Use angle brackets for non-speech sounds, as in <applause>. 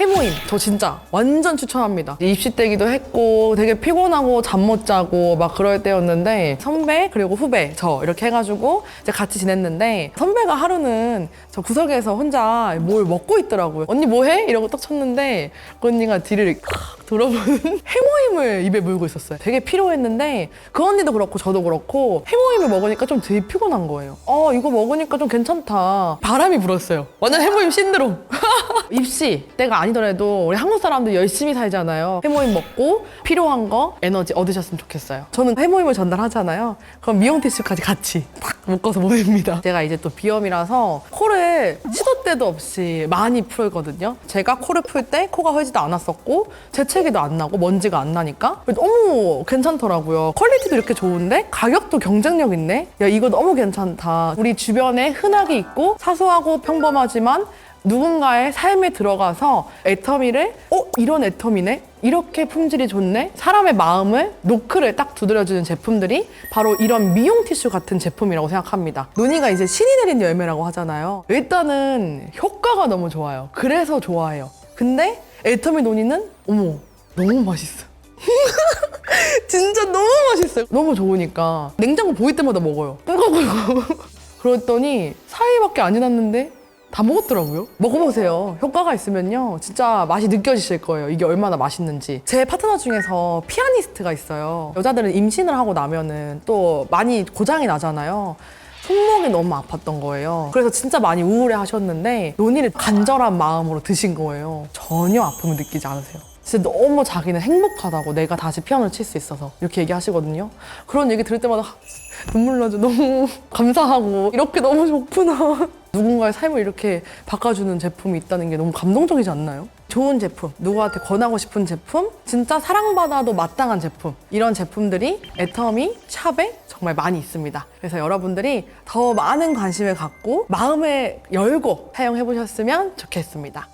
해모임 저 진짜 완전 추천합니다. 입시 때기도 했고 되게 피곤하고 잠 못 자고 막 그럴 때였는데 선배 그리고 후배 저 이렇게 해가지고 이제 같이 지냈는데 선배가 하루는 저 구석에서 혼자 뭘 먹고 있더라고요. 언니 뭐해? 이러고 딱 쳤는데 그 언니가 뒤를 탁 돌아보는 <laughs> 해모임을 입에 물고 있었어요. 되게 필요했는데 그 언니도 그렇고 저도 그렇고 해모임을 먹으니까 좀 되게 피곤한 거예요. 어 이거 먹으니까 좀 괜찮다. 바람이 불었어요. 완전 해모임 신드롬. <laughs> 입시 때가 아니 더라도 우리 한국 사람들 열심히 살잖아요. 해모임 먹고 필요한 거 에너지 얻으셨으면 좋겠어요. 저는 해모임을 전달하잖아요. 그럼 미용 티슈까지 같이 탁 묶어서 보냅니다. 제가 이제 또 비염이라서 코를 시도 때도 없이 많이 풀거든요. 제가 코를 풀 때 코가 허지도 않았었고 재채기도 안 나고 먼지가 안 나니까 너무 괜찮더라고요. 퀄리티도 이렇게 좋은데 가격도 경쟁력 있네. 야 이거 너무 괜찮다. 우리 주변에 흔하게 있고 사소하고 평범하지만 누군가의 삶에 들어가서 애터미를 어 이런 애터미네? 이렇게 품질이 좋네? 사람의 마음을 노크를 딱 두드려주는 제품들이 바로 이런 미용 티슈 같은 제품이라고 생각합니다. 논의가 이제 신이 내린 열매라고 하잖아요. 일단은 효과가 너무 좋아요. 그래서 좋아해요. 근데 애터미 논의는 어머 너무 맛있어. <laughs> 진짜 너무 맛있어요. 너무 좋으니까 냉장고 보일 때마다 먹어요. 꿀꺽꿀꺽. 그랬더니 4일밖에 안 지났는데 다 먹었더라고요. 먹어보세요. 효과가 있으면요. 진짜 맛이 느껴지실 거예요. 이게 얼마나 맛있는지. 제 파트너 중에서 피아니스트가 있어요. 여자들은 임신을 하고 나면은 또 많이 고장이 나잖아요. 손목이 너무 아팠던 거예요. 그래서 진짜 많이 우울해 하셨는데 논의를 간절한 마음으로 드신 거예요. 전혀 아픔을 느끼지 않으세요. 진짜 너무 자기는 행복하다고 내가 다시 피아노를 칠 수 있어서 이렇게 얘기하시거든요. 그런 얘기 들을 때마다 눈물 나죠. 너무 <laughs> 감사하고 이렇게 너무 좋구나. <laughs> 누군가의 삶을 이렇게 바꿔주는 제품이 있다는 게 너무 감동적이지 않나요? 좋은 제품, 누구한테 권하고 싶은 제품, 진짜 사랑받아도 마땅한 제품 이런 제품들이 애터미 샵에 정말 많이 있습니다. 그래서 여러분들이 더 많은 관심을 갖고 마음을 열고 사용해 보셨으면 좋겠습니다.